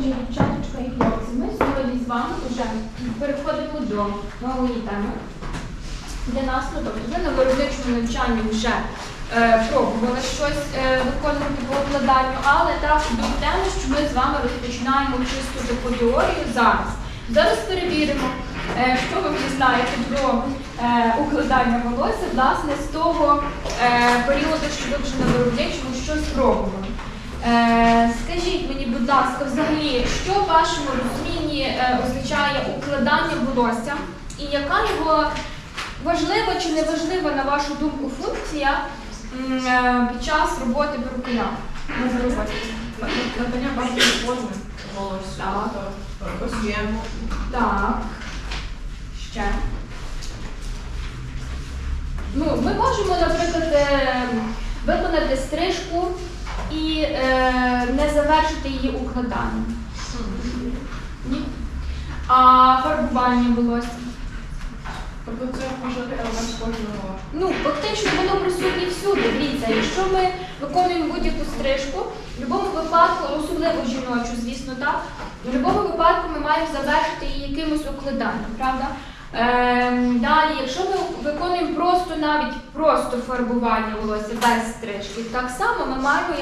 Отже, дівчаточка і хлопці, ми сьогодні з вами вже переходимо до нової теми. Для нас, ну тобто, ви на виробничому навчанні вже е, пробували щось е, виконувати по укладанню, але так до теми, що ми з вами розпочинаємо чисто таку теорію зараз. Зараз перевіримо, е, що ви вже знаєте про е, укладання волосся, власне, з того е, періоду, що ви вже на виробничому щось пробували. Е, скажіть мені, будь ласка, взагалі, що в вашому розумінні е, означає укладання волосся і яка його важлива чи не важлива, на вашу думку, функція м, е, під час роботи перукаря? роботі? Надання базової форми волосся, тобто об'єму. Так. Ще. Ну, ми можемо, наприклад, е, виконати стрижку і е, не завершити її укладанням. Ні. А фарбування волосся. Тобто це може елемент кожного. Ну, фактично воно присутнє всюди. Дивіться, якщо ми виконуємо будь-яку стрижку, в будь-якому випадку, особливо жіночу, звісно, так, в будь-якому випадку ми маємо завершити її якимось укладанням, правда? Ем, далі, якщо ми виконуємо просто навіть просто фарбування волосся без стрижки, так само ми маємо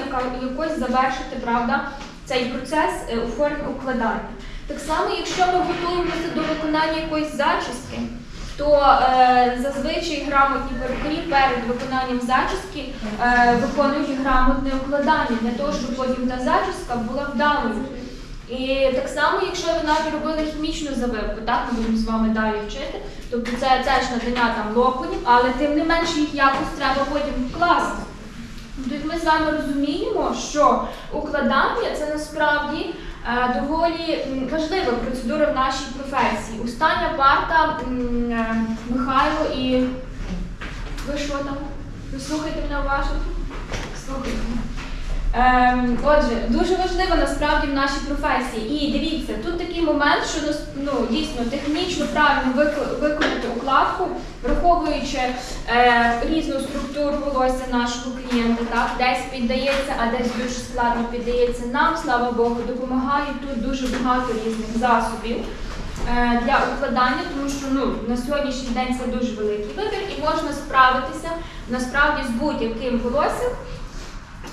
якось завершити, правда, цей процес е, у формі укладання. Так само, якщо ми готуємося до виконання якоїсь зачіски, то е, зазвичай грамотні перукарі перед виконанням зачіски е, виконують грамотне укладання для того, щоб потім та зачіска була вдалою. І так само, якщо ви навіть робили хімічну завивку, так ми будемо з вами далі вчити, тобто це теж надання там локонів, але тим не менше їх якось треба потім вкласти. Тобто ми з вами розуміємо, що укладання це насправді е, доволі важлива процедура в нашій професії. Остання парта е, Михайло і ви що там? Ви слухайте мене уважно? Слухайте. Ем, отже, дуже важливо насправді в нашій професії. І дивіться, тут такий момент, що ну, дійсно технічно правильно виконати укладку, враховуючи е, різну структуру волосся нашого клієнта. Так? Десь піддається, а десь дуже складно піддається нам, слава Богу, допомагають тут дуже багато різних засобів е, для укладання, тому що ну, на сьогоднішній день це дуже великий вибір і можна справитися насправді з будь-яким волоссям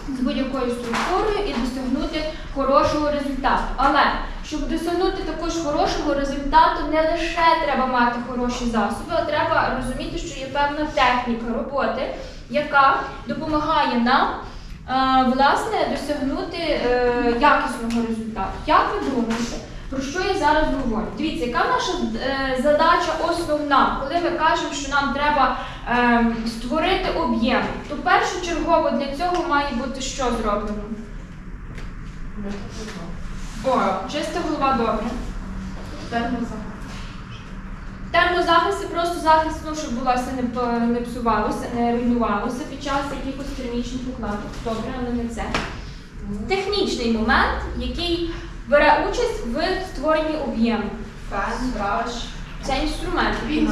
з будь-якою структурою і досягнути хорошого результату. Але щоб досягнути також хорошого результату, не лише треба мати хороші засоби, а треба розуміти, що є певна техніка роботи, яка допомагає нам е, власне досягнути е, якісного результату. Як ви думаєте? Про що я зараз говорю? Дивіться, яка наша е, задача основна, коли ми кажемо, що нам треба е, створити об'єм, то першочергово для цього має бути що зроблено? О, чиста голова добре. Термозахист. Термозахист це просто захист, ну, щоб волосся не, не псувалося, не руйнувалося під час якихось термічних укладок. Добре, але не це. Технічний момент, який бере участь в створенні об'єму. Фен, браш, Це інструмент, який.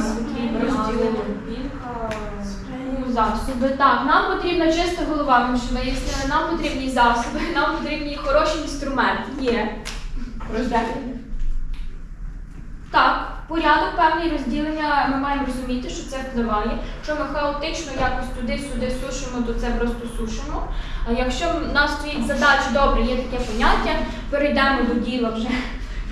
Ну, засоби. Так, нам потрібна чиста голова, ми вже вияснили, нам потрібні засоби, нам потрібні хороші інструменти. Є. розділення. Так, порядок певний розділення ми маємо розуміти, що це впливає. Якщо ми хаотично якось туди-сюди сушимо, то це просто сушимо. А якщо в нас стоїть задача, добре, є таке поняття, перейдемо до діла вже.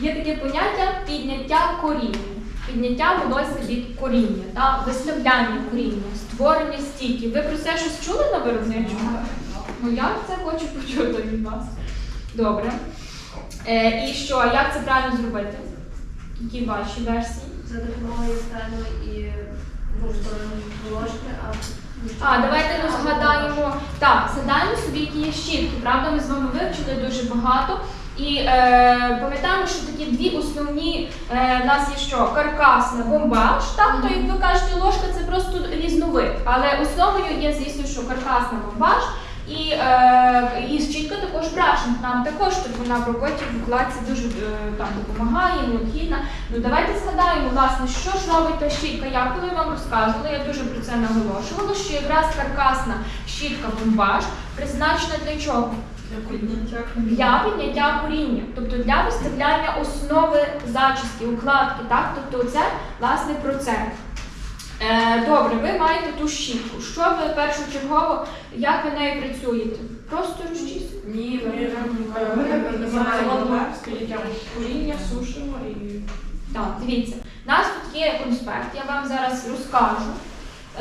Є таке поняття підняття коріння. Підняття волосся від коріння, та виставляння коріння, створення стійків. Ви про це щось чули на виробничому? Ну я це хочу почути від вас. Добре. Е, і що, як це правильно зробити? Які ваші версії? За допомогою фену і двосторонньої а А, давайте ми згадаємо. Так, згадаємо собі, які є щітки. Правда, ми з вами вивчили дуже багато. І е, пам'ятаємо, що такі дві основні е, в нас є що? Каркасна бомбаж. Так, то як ви кажете, ложка це просто різновид. Але основою є, звісно, що каркасна бомбаж. І, е, і щітка також брашинг. Нам також тут вона в роботі в укладці дуже е, там допомагає, необхідна. Ну давайте згадаємо, власне, що ж робить та щітка. Я коли вам розказувала, я дуже про це наголошувала, що якраз каркасна щітка бомбаж призначена для чого? для підняття коріння, тобто для виставляння основи зачіски, укладки, так? Тобто це власне про це. Е, добре, ви маєте ту щітку. Що ви першочергово, як ви нею працюєте? Просто розчистити? Ні, ми називаємо коріння, сушимо і Так, дивіться, у нас тут є конспект, я вам зараз розкажу.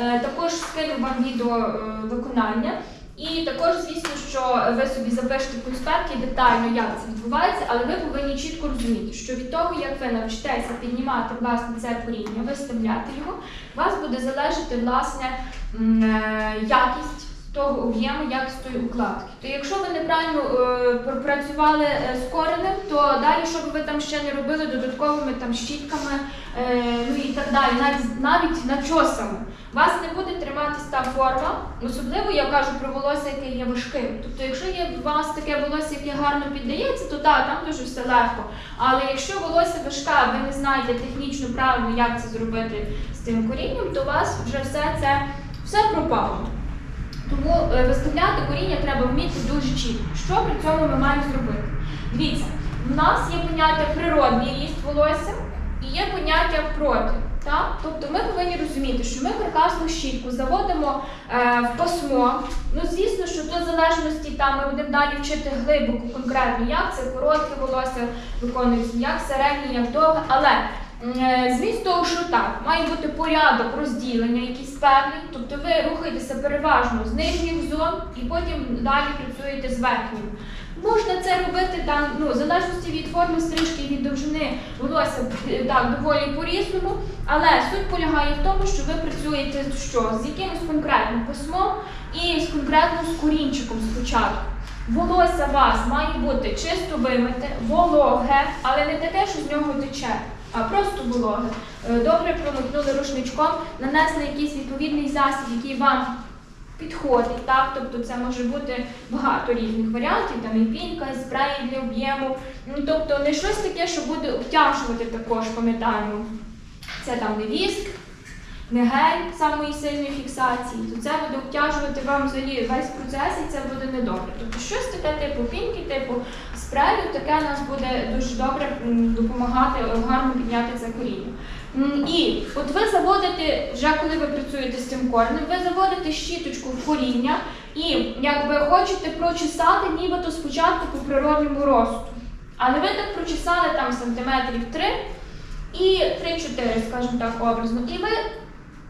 Е, також скину вам відео е, виконання. І також, звісно, що ви собі запишете конспекти детально, як це відбувається, але ви повинні чітко розуміти, що від того, як ви навчитеся піднімати власне це коріння, виставляти його, у вас буде залежати власне е, якість того об'єму, якість тої укладки. То якщо ви неправильно е, пропрацювали е, з коренем, то далі, що би ви там ще не робили додатковими там щітками, е, ну і так далі, навіть навіть начосами. Вас не буде триматись та форма, особливо я кажу про волосся, яке є важким. Тобто, якщо є у вас таке волосся, яке гарно піддається, то так, там дуже все легко. Але якщо волосся важке, ви не знаєте технічно правильно, як це зробити з цим корінням, то у вас вже все це все пропало. Тому е, виставляти коріння треба вміти дуже чітко. Що при цьому ми маємо зробити? Дивіться, в нас є поняття природний ріст волосся і є поняття проти. Так? Тобто ми повинні розуміти, що ми каркасну щітку заводимо е, в пасмо. Ну, звісно, що в залежності там ми будемо далі вчити глибоко, конкретно, як це коротке волосся виконується, як середнє, як довге, але Е, Зміст того, що так, має бути порядок розділення якийсь певний, тобто ви рухаєтеся переважно з нижніх зон і потім далі працюєте з верхнім. Можна це робити там, ну, в залежності від форми стрижки і від довжини волосся е, так, доволі по-різному, але суть полягає в тому, що ви працюєте що, з якимось конкретним письмом і з конкретним корінчиком спочатку. Волосся у вас має бути чисто вимите, вологе, але не таке, що з нього тече а просто вологе. Е, Добре промокнули рушничком, нанесли якийсь відповідний засіб, який вам підходить. Так? Тобто це може бути багато різних варіантів, там і пінка, і спреї для об'єму. Ну, тобто не щось таке, що буде обтяжувати також, пам'ятаємо. Це там не віск, не гель самої сильної фіксації, то це буде обтяжувати вам взагалі весь процес і це буде недобре. Тобто щось таке типу пінки, типу спрею, таке нас буде дуже добре допомагати гарно підняти це коріння. І от ви заводите, вже коли ви працюєте з цим коренем, ви заводите щіточку в коріння і якби хочете прочесати нібито спочатку по природньому росту. Але ви так прочесали там сантиметрів 3 і 3-4, скажімо так, образно. І ви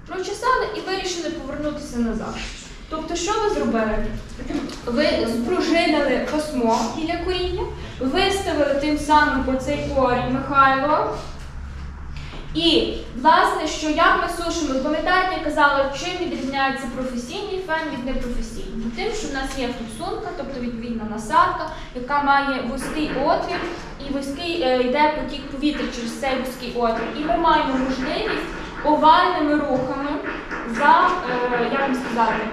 прочесали і вирішили повернутися назад. Тобто, що ви зробили? Ви спружинили пасмо біля коріння, виставили тим самим оцей корінь Михайло. І, власне, що як ми сушимо, пам'ятаєте, я казала, чим відрізняється професійний фен від непрофесійного? Тим, що в нас є фіксунка, тобто відповідна насадка, яка має вузький отвір, і вузький е, йде потік повітря через цей вузький отвір. І ми маємо можливість овальними рухами за, е, як вам сказати,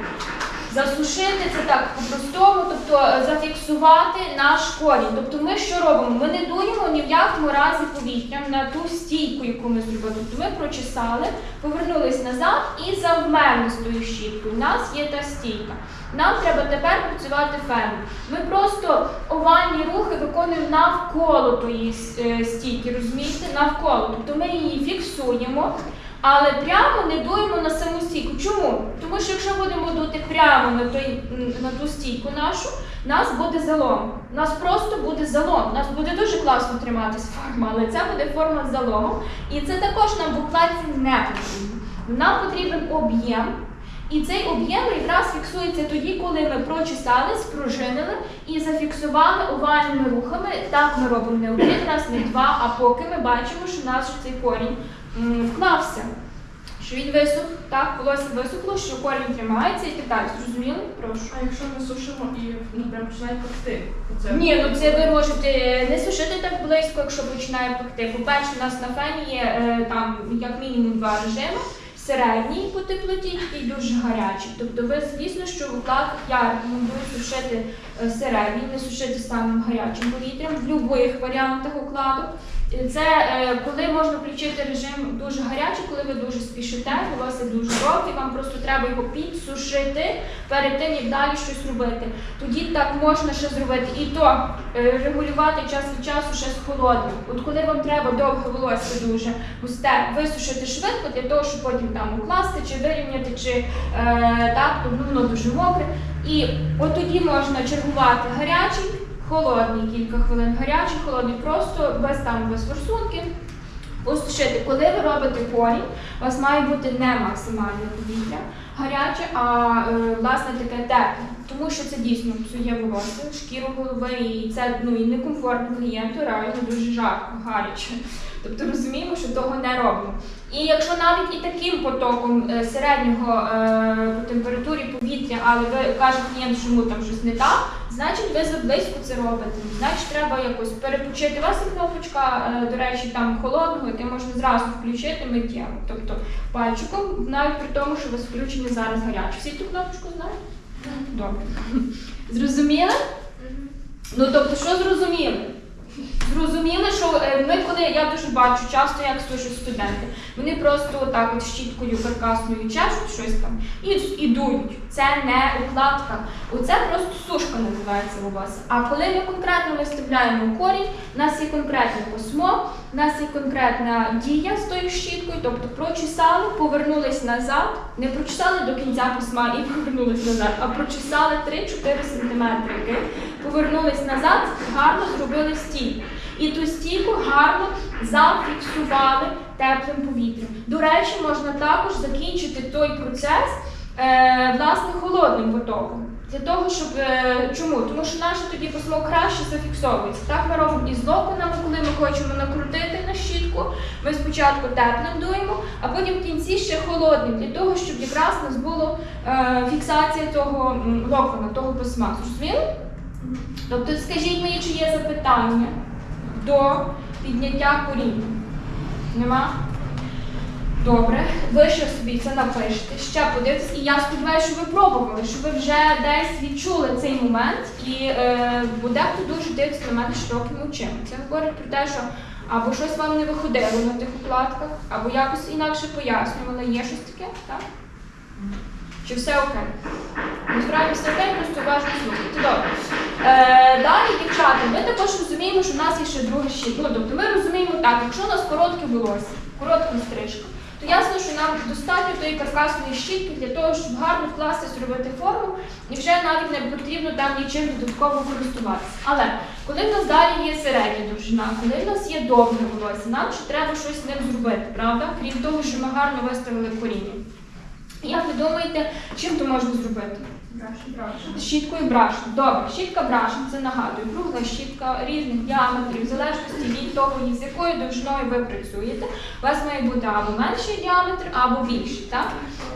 засушити це так по-простому, тобто е, зафіксувати наш корінь. Тобто ми що робимо? Ми не дуємо ні в якому разі повітрям на ту стійку, яку ми зробили. Тобто ми прочесали, повернулись назад і завмерли з тою щіткою. У нас є та стійка. Нам треба тепер працювати феном. Ми просто овальні рухи виконуємо навколо тої е, стійки, розумієте? Навколо. Тобто ми її фіксуємо. Але прямо не дуємо на саму стійку. Чому? Тому що якщо будемо дути прямо на, той, на ту стійку нашу, нас буде залом. Нас просто буде залом. Нас буде дуже класно триматись форма, але це буде форма з заломом. І це також нам в укладці не потрібно. Нам потрібен об'єм. І цей об'єм якраз фіксується тоді, коли ми прочесали, спружинили і зафіксували овальними рухами. Так ми робимо не один раз, не два, а поки ми бачимо, що наш цей корінь вклався. Що він висох, так, волосся висохло, що корінь тримається і так далі. Зрозуміли? Прошу. А якщо ми сушимо і ну, прям починає пекти? Ні, ну це ви можете не сушити так близько, якщо починає пекти. По-перше, у нас на фені є е, там як мінімум два режими. Середній по теплоті і дуже гарячий. Тобто ви, звісно, що в укладках я рекомендую сушити е, середній, не сушити самим гарячим повітрям в будь-яких варіантах укладок. Це е, коли можна включити режим дуже гарячий, коли ви дуже спішите, волосся дуже жовте, вам просто треба його підсушити перед тим, як далі щось робити. Тоді так можна ще зробити. І то е, регулювати час від часу ще з холодним. От коли вам треба довге волосся дуже густе, висушити швидко для того, щоб потім там укласти чи вирівняти, чи е, так, воно дуже мокре. І от тоді можна чергувати гарячий, холодний кілька хвилин, гарячий, холодний, просто без там без форсунки. Посушити, коли ви робите корінь, у вас має бути не максимальне повітря гаряче, а е, власне таке тепле. Тому що це дійсно псує волосся, шкіру голови, і це ну і некомфортно клієнту, реально дуже жарко, гаряче. Тобто розуміємо, що того не робимо. І якщо навіть і таким потоком е, середнього е, по температурі повітря, але ви каже клієнт, що йому там щось не так, значить ви заблизько це робите. Значить, треба якось перепочити. У вас є кнопочка, е, до речі, там холодного, яке можна зразу включити миттєво. Тобто пальчиком, навіть при тому, що у вас включені зараз гарячі. Всі ту кнопочку знають? Добре. Зрозуміли? Ну тобто, що зрозуміли? Зрозуміли, що е, ми, коли я дуже бачу часто, як слушають студенти, вони просто так от щіткою каркасною чешуть щось там і, і. Це не укладка. Оце просто сушка називається волосся. А коли ми конкретно виставляємо корінь, у нас є конкретне письмо, у нас є конкретна дія з тою щіткою, тобто прочесали, повернулись назад, не прочесали до кінця письма і повернулись назад, а прочесали 3-4 см, повернулись назад, гарно зробили стійку. І ту стійку гарно зафіксували теплим повітрям. До речі, можна також закінчити той процес е, власне холодним потоком. Для того, щоб е, чому? Тому що наше тоді письмо краще зафіксовується. Так ми робимо з локонами, коли ми хочемо накрутити на щітку. Ми спочатку теплим дуємо, а потім в кінці ще холодним, для того, щоб якраз у нас була е, фіксація того локона, того письма. Зрозуміли? Тобто, скажіть мені, чи є запитання до підняття коріння? Нема? Добре, ви ще собі це напишете, ще подивитесь. І я сподіваюся, що ви пробували, що ви вже десь відчули цей момент, і е, бо дехто дуже дивиться на мене широкими очима. Це говорить про те, що або щось вам не виходило на тих укладках, або якось інакше пояснювали. Є щось таке, так? Чи все окей? Насправді все окей, просто уважно слухайте. Добре. Е, далі, дівчата, ми також розуміємо, що в нас є ще друга щітка. Ну, тобто ми розуміємо так, якщо у нас коротке волосся, коротка стрижка, то ясно, що нам достатньо тої каркасної щітки для того, щоб гарно вкласти, зробити форму, і вже навіть не потрібно там нічим додатково користуватися. Але коли в нас далі є середня довжина, коли в нас є довге волосся, нам ще треба щось з ним зробити, правда? Крім того, що ми гарно виставили коріння. Як ви думаєте, чим то можна зробити? Щіткою брашем. Добре, щітка брашем, це нагадую, кругла щітка різних діаметрів, в залежності від того, з якою довжиною ви працюєте. У вас має бути або менший діаметр, або більший. Так?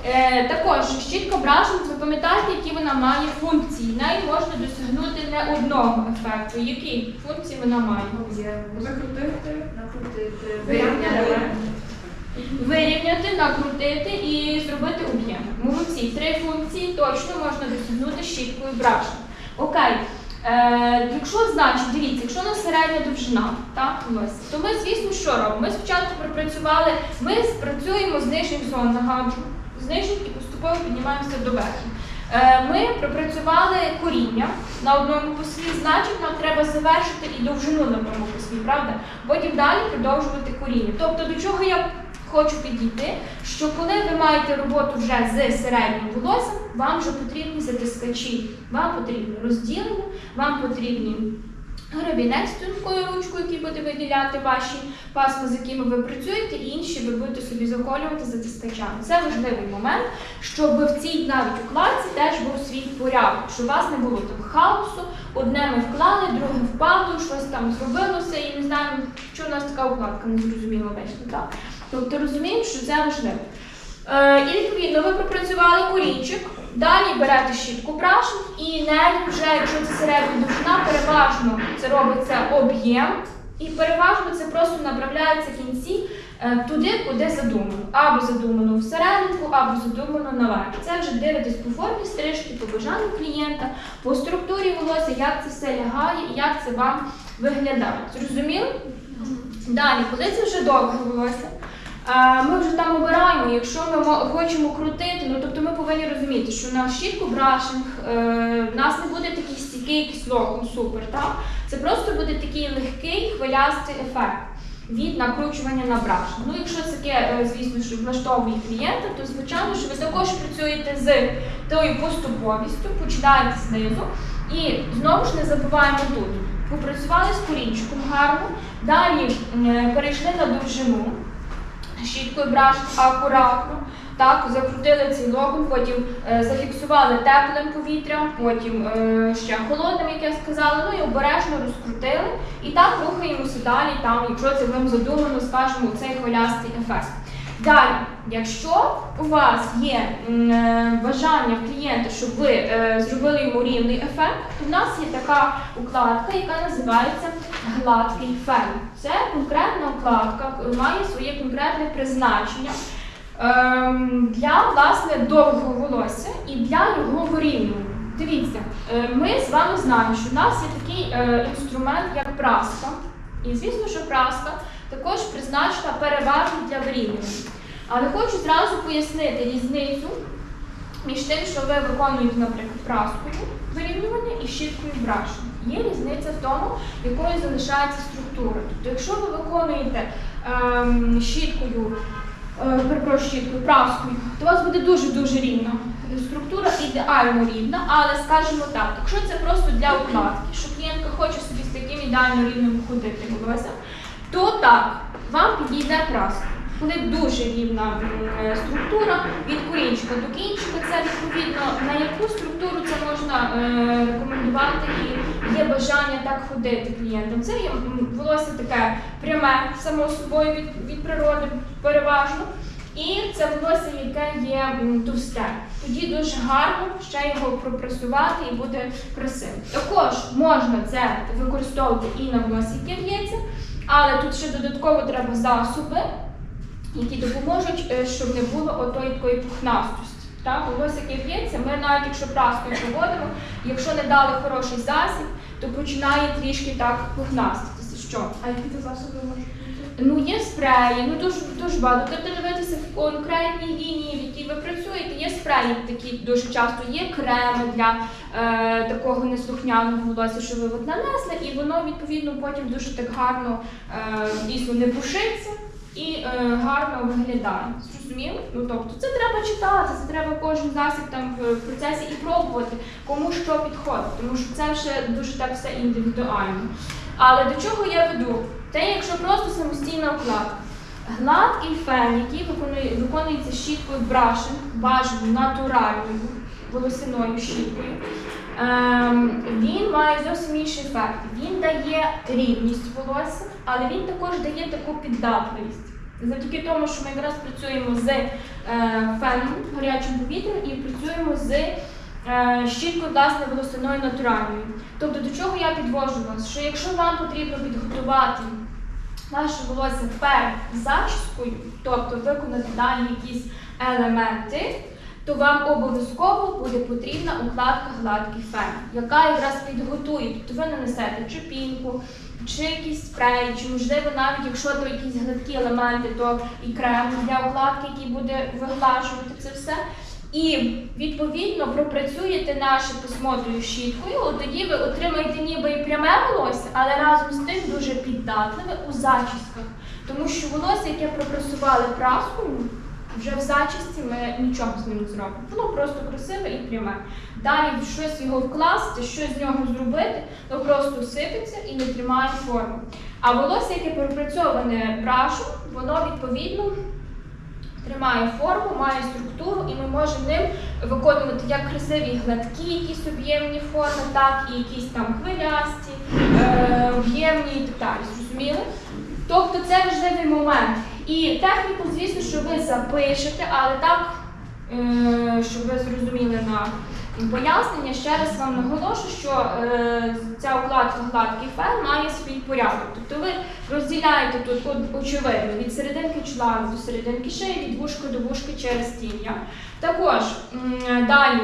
Е, також щітка брашем, ви пам'ятаєте, які вона має функції. Нею можна досягнути не одного ефекту. Які функції вона має? Закрутити. Накрутити, Вирівняти. Вирівняти. Накрутити і зробити об'єм. Молодці, три функції точно можна досягнути щіткою брашем. Окей. Е, якщо значить, дивіться, якщо у нас середня довжина, так, волосся, то ми, звісно, що робимо? Ми спочатку пропрацювали, ми працюємо з нижніх зон, нагадую, з нижніх і поступово піднімаємося до верхніх. Е, Ми пропрацювали коріння на одному письмі, значить нам треба завершити і довжину на одному письмі, правда? Потім далі продовжувати коріння. Тобто до чого я хочу підійти, що коли ви маєте роботу вже з середнім волоссям, вам вже потрібні затискачі, вам потрібні розділення, вам потрібні гребінець з тонкою ручкою, який буде виділяти ваші пасми, з якими ви працюєте, і інші ви будете собі заколювати затискачами. Це важливий момент, щоб в цій навіть укладці теж був свій порядок, щоб у вас не було там хаосу, одне ми вклали, друге впало, щось там зробилося, і не знаю, що у нас така укладка не зрозуміла вечно? Тобто розуміємо, що це важливо. Е, і відповідно ви пропрацювали корінчик, далі берете щітку брашем і нею вже, якщо це середня довжина, переважно це робиться об'єм, і переважно це просто направляється в кінці е, туди, куди задумано. Або задумано всерединку, або задумано наверх. Це вже дивитесь по формі стрижки, по бажанню клієнта, по структурі волосся, як це все лягає і як це вам виглядає. Зрозуміли? Далі, коли це вже довге волосся, ми вже там обираємо, якщо ми хочемо крутити, ну тобто ми повинні розуміти, що на щітку брашинг е, в нас не буде такий стійкий кислотний супер. Так? Це просто буде такий легкий хвилястий ефект від накручування на брашинг. Ну, якщо таке, е, звісно, що влаштовує клієнта, то звичайно, що ви також працюєте з тою поступовістю, починаєте знизу. І знову ж не забуваємо тут. Попрацювали з корінчиком гарно, далі перейшли на довжину, щіткою браш акуратно, так, закрутили цей локон, потім е, зафіксували теплим повітрям, потім е, ще холодним, як я сказала, ну і обережно розкрутили. І так рухаємося далі, там, якщо це вам задумано, скажімо, цей хвилястий ефект. Далі, якщо у вас є е, бажання клієнта, щоб ви е, зробили йому рівний ефект, то в нас є така укладка, яка називається гладкий фен. Це конкретна укладка, має своє конкретне призначення ем, для власне довгого волосся і для його вирівнювання. Дивіться, е, ми з вами знаємо, що в нас є такий е, інструмент, як праска. І звісно, що праска також призначена переважно для вирівнювання. Але хочу зразу пояснити різницю між тим, що ви виконуєте, наприклад, праскою вирівнювання і щіткою брашем. Є різниця в тому, якою залишається структура. Тобто, якщо ви виконуєте ем, щіткою, е, перепрошую, щіткою, праскою, то у вас буде дуже-дуже рівна. Структура ідеально рівна, але скажімо так, якщо це просто для укладки, що клієнтка хоче собі з таким ідеально рівним ходити то так, вам підійде праска. Коли дуже рівна е, структура від корінчика до кінчика, це відповідно на яку структуру це можна е, рекомендувати і є бажання так ходити клієнтам. Це є волосся таке пряме, само собою від, від природи переважно. І це волосся, яке є товсте. Тоді дуже гарно ще його пропресувати і буде красиво. Також можна це використовувати і на волосі, яке в'ється, але тут ще додатково треба засоби, які допоможуть, е, щоб не було отої такої пухнастості. Так, волосся, яке в'ється, ми навіть якщо праскою проводимо, якщо не дали хороший засіб, то починає трішки так пухнаститися. Що? А які це засоби можуть бути? Ну, є спреї, ну дуже дуже багато. Тобто дивитися в конкретній лінії, в якій ви працюєте, є спреї такі дуже часто, є креми для е, такого неслухняного волосся, що ви от нанесли, і воно відповідно потім дуже так гарно е, дійсно не пушиться і е, гарно виглядає. Зрозуміли? Ну тобто це треба читати, це треба кожен засіб там в процесі і пробувати, кому що підходить, тому що це вже дуже так все індивідуально. Але до чого я веду? Те, якщо просто самостійна укладка. Гладкий фен, який виконує, виконується щіткою брашем, бажано натуральною волосиною щіткою, він має зовсім інший ефект. Він дає рівність волосся, але він також дає таку піддатливість. Завдяки тому, що ми якраз працюємо з е, феном, гарячим повітрям і працюємо з е, щіткою власне волосиною натуральною. Тобто до чого я підвожу вас? Що якщо вам потрібно підготувати ваше волосся перед зачіскою, тобто виконати дані якісь елементи, то вам обов'язково буде потрібна укладка гладкий фен, яка якраз підготує. Тобто ви нанесете чи пінку, чи якісь спрей, чи можливо навіть якщо то якісь гладкі елементи, то і крем для укладки, який буде виглажувати це все. І відповідно пропрацюєте наше посмотрою щіткою, от тоді ви отримаєте ніби і пряме волосся, але разом з тим дуже піддатливе у зачісках. Тому що волосся, яке пропрацювали праскою, вже в зачісті ми нічого з ним не зробимо. Воно просто красиве і пряме. Далі щось його вкласти, щось з нього зробити, воно просто сипеться і не тримає форму. А волосся, яке пропрацьоване брашем, воно відповідно тримає форму, має структуру, і ми можемо ним виконувати як красиві гладкі, якісь об'ємні форми, так і якісь там хвилясті, е, об'ємні і так далі. Зрозуміли? Тобто це важливий момент. І техніку, звісно, що ви запишете, але так, е, щоб ви зрозуміли на пояснення, ще раз вам наголошу, що е, ця укладка гладкий фен має свій порядок. Тобто ви розділяєте тут очевидно від серединки чолана до серединки шиї, від вушка до вушка через тім'я. Також далі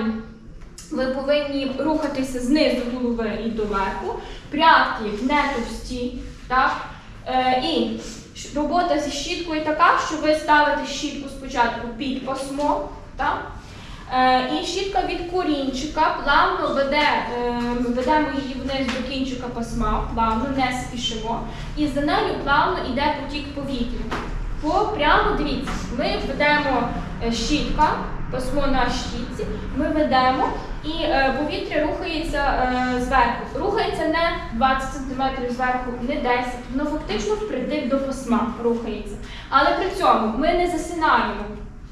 ви повинні рухатися знизу голови і доверху. Прядки не товсті, так? Е, і робота зі щіткою така, що ви ставите щітку спочатку під пасмо, так? Е, і щітка від корінчика плавно веде, е, ведемо її вниз до кінчика пасма, плавно, не спішимо. І за нею плавно йде потік повітря. По прямо дивіться, ми ведемо е, щітка, пасмо на щітці, ми ведемо і е, повітря рухається е, зверху. Рухається не 20 см зверху, не 10, воно фактично впритик до пасма рухається. Але при цьому ми не засинаємо.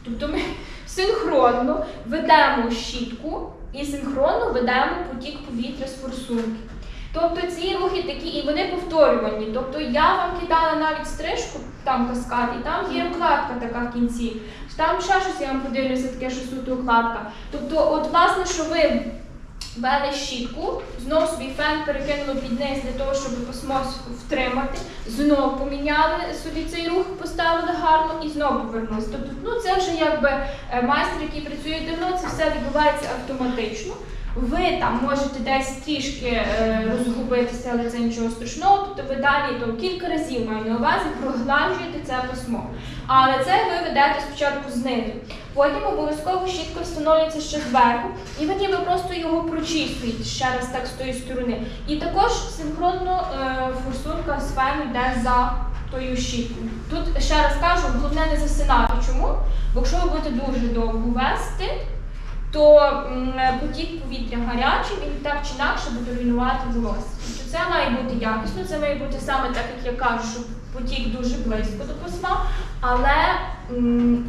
Тобто ми синхронно ведемо щітку і синхронно ведемо потік повітря з форсунки. Тобто ці рухи такі, і вони повторювані. Тобто я вам кидала навіть стрижку, там каскад, і там є укладка така в кінці. Там ще щось я вам подивлюся, таке що суто укладка. Тобто, от власне, що ви вели щітку, знов собі фен перекинули під низ для того, щоб пасмо втримати, знов поміняли собі цей рух, поставили гарно і знову повернулися. Тобто, ну це вже якби е, майстер, який працює давно, це все відбувається автоматично. Ви там можете десь трішки е, розгубитися, але це нічого страшного. Тобто ви далі то кілька разів маю на увазі прогладжуєте це письмо. Але це ви ведете спочатку знизу. Потім обов'язково щітка встановлюється ще зверху, і ви ніби просто його прочистуєте ще раз так з тої сторони. І також синхронно е, форсунка з фену йде за тою щіткою. Тут ще раз кажу, головне не засинати. Чому? Бо якщо ви будете дуже довго вести, то потік повітря гарячий, він так чи інакше буде руйнувати волосся. Тобто це має бути якісно, це має бути саме так, як я кажу, що потік дуже близько до пасма, але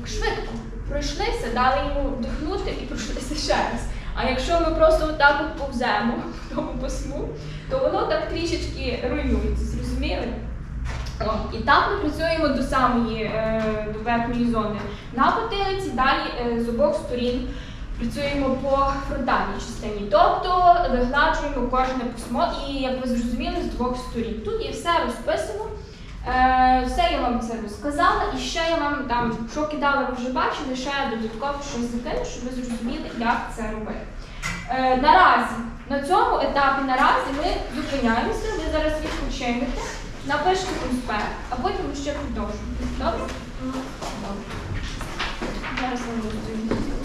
швидко пройшлися, дали йому вдихнути і пройшлися ще раз. А якщо ми просто отак от повземо в тому пасму, то воно так трішечки руйнується, зрозуміли? О, і так ми працюємо до самої е, до верхньої зони на потилиці, далі е, з обох сторін працюємо по фронтальній частині. Тобто вигладжуємо кожне письмо і, як ви зрозуміли, з двох сторін. Тут є все розписано. Е, все я вам це розказала, і ще я вам там, що кидала, ви вже бачили, ще додатково щось закину, щоб ви зрозуміли, як це робити. Е, наразі, на цьому етапі наразі ми зупиняємося, ви зараз відпочинете, напишете конспект, а потім ще продовжимо. Добре? Добре. Зараз я буду.